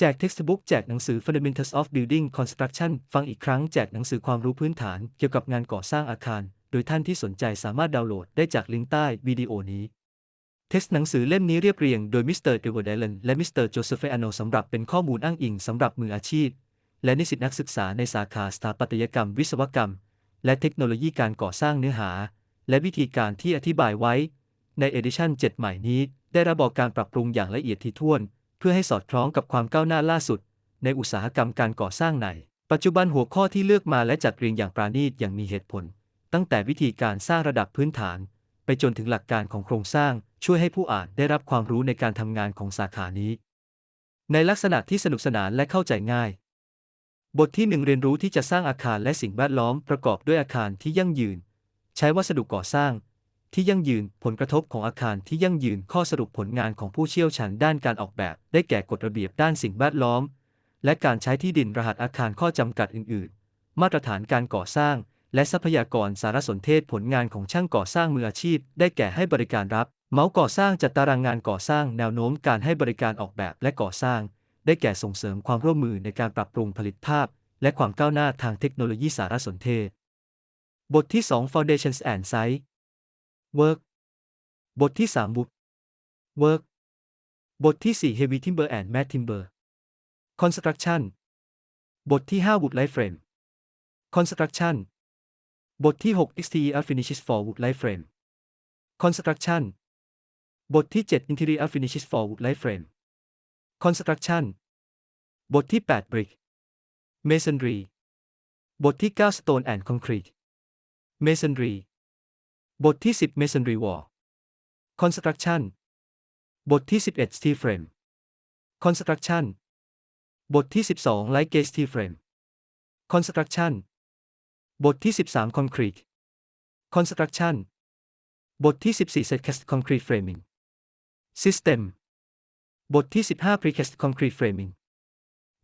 แจก textbook แจกหนังสือ Fundamentals of Building Construction ฟังอีกครั้งแจกหนังสือความรู้พื้นฐานเกี่ยวกับงานก่อสร้างอาคาร โดยท่านที่สนใจสามารถดาวน์โหลดได้จากลิงก์ใต้วิดีโอนี้ เทสหนังสือเล่มนี้เรียบเรียงโดยมิสเตอร์เดวอร์เดลนและมิสเตอร์โจเซฟเอโนสำหรับเป็นข้อมูลอ้างอิงสำหรับมืออาชีพ และนิสิตนักศึกษาในสาขาสถาปัตยกรรม วิศวกรรม และเทคโนโลยีการก่อสร้างเนื้อหา และวิธีการที่อธิบายไว้ ในเอดิชัน7ใหม่นี้ ได้รับบกการปรับปรุงอย่างละเอียดถี่ถ้วน เพื่อให้สอดคล้องกับความก้าวหน้าล่าสุด ในอุตสาหกรรมการก่อสร้างใน ปัจจุบันหัวข้อที่เลือกมาและจัดเรียงอย่างปราณีตอย่างมีเหตุผล ตั้งแต่วิธีการสร้างระดับพื้นฐาน ไปจนถึงหลักการของโครงสร้าง ช่วยให้ผู้อ่านได้รับความรู้ในการทำงานของสาขานี้ ในลักษณะที่สนุกสนานและเข้าใจง่าย บทที่หนึ่งเรียนรู้ที่จะสร้างอาคารและสิ่งแวดล้อมประกอบด้วยอาคารที่ยั่งยืน ใช้วัสดุก่อสร้าง ที่ยั่งยืน ผลกระทบของอาคารที่ยั่งยืนข้อสรุปผลงานของผู้เชี่ยวชาญด้านการออกแบบ ได้แก่กฎระเบียบด้านสิ่งแวดล้อม และการใช้ที่ดินรหัสอาคารข้อจำกัดอื่น ๆ มาตรฐานการก่อสร้าง และทรัพยากรสารสนเทศผลงานของช่างก่อสร้างมืออาชีพ ได้แก่ให้บริการรับ เมาส์ก่อสร้างจัดตารางงานก่อสร้างแนวโน้มการให้บริการออกแบบและก่อสร้าง ได้แก่ส่งเสริมความร่วมมือในการปรับปรุงผลิตภาพ และความก้าวหน้าทางเทคโนโลยีสารสนเทศ บทที่ 2 Foundations and Site Work บทที่3 Wood Work บทที่4 Heavy Timber and Matte Timber Construction บทที่5 Wood Light Frame Construction บทที่6 Exterior Finishes for Wood Light Frame Construction บทที่7 Interior Finishes for Wood Light Frame Construction บทที่8 Brick Masonry บทที่9 Stone and Concrete Masonry บทที่ 10 Masonry Wall Construction บทที่ 11 Steel Frame Construction บทที่ 12 Light Gauge Steel Frame Construction บทที่ 13 Concrete Construction บทที่ 14 Set Cast Concrete Framing System บทที่ 15 Precast Concrete Framing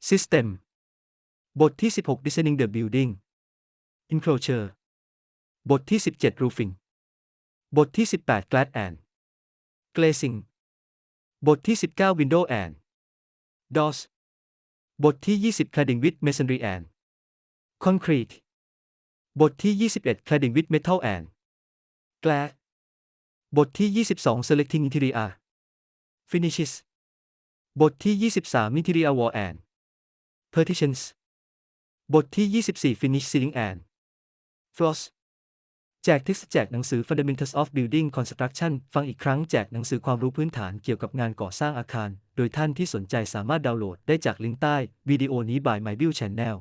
System บทที่ 16 Designing the Building Enclosure บทที่ 17 Roofing บทที่ 18 Clad and Glazing บทที่ 19 Window and Doors บทที่ 20 Cladding with Masonry and Concrete บทที่ 21 Cladding with Metal and Glass บทที่ 22 Selecting Interior Finishes บทที่ 23 Interior Wall and Partitions บทที่ 24 Finish Ceiling and Floors จกทิกแจกหนังสือ Fundamentals of Building Construction ฟังอีกครั้งแจกหนังสือความรู้พื้นฐานเกี่ยวกับงานก่อสร้างอาคาร โดยท่านที่สนใจสามารถดาวน์โหลดได้จากลิงก์ใต้วิดีโอนี้ by My Build Channel